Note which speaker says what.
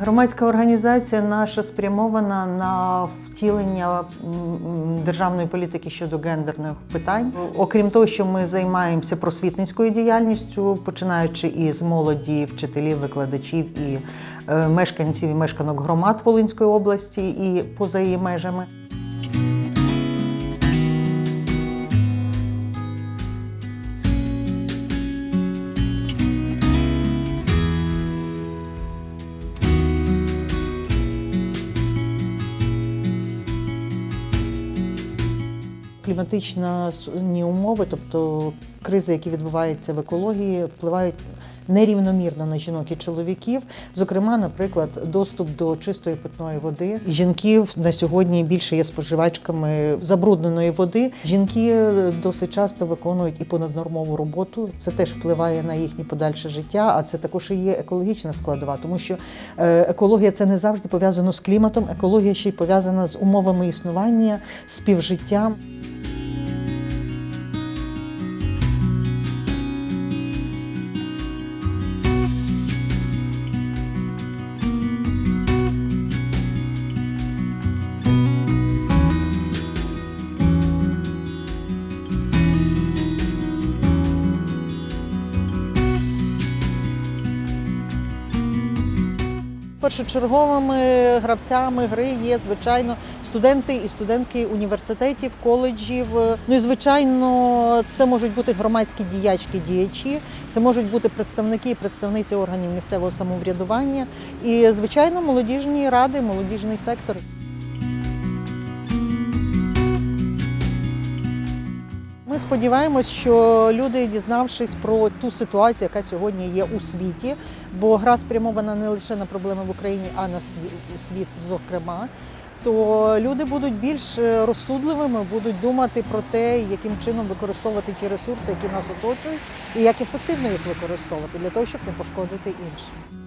Speaker 1: Громадська організація наша спрямована на втілення державної політики щодо гендерних питань. Окрім того, що ми займаємося просвітницькою діяльністю, починаючи із молоді, вчителів, викладачів і е, мешканців і мешканок громад Волинської області і поза її межами. Кліматичні умови, тобто кризи, які відбуваються в екології, впливають нерівномірно на жінок і чоловіків. Зокрема, наприклад, доступ до чистої питної води. Жінки на сьогодні більше є споживачками забрудненої води. Жінки досить часто виконують і понаднормову роботу. Це теж впливає на їхнє подальше життя, а це також і є екологічна складова, тому що е, екологія це не завжди пов'язано з кліматом. Екологія ще й пов'язана з умовами існування, співжиттям. Першочерговими гравцями гри є, звичайно, студенти і студентки університетів, коледжів. Ну і звичайно, це можуть бути громадські діячки, діячі, це можуть бути представники і представниці органів місцевого самоврядування і, звичайно, молодіжні ради, молодіжний сектор. Ми сподіваємось, що люди, дізнавшись про ту ситуацію, яка сьогодні є у світі, бо гра спрямована не лише на проблеми в Україні, а на сві- світ, зокрема. То люди будуть більш е, розсудливими, будуть думати про те, яким чином використовувати ті ресурси, які нас оточують, і як ефективно їх використовувати для того, щоб не пошкодити іншим.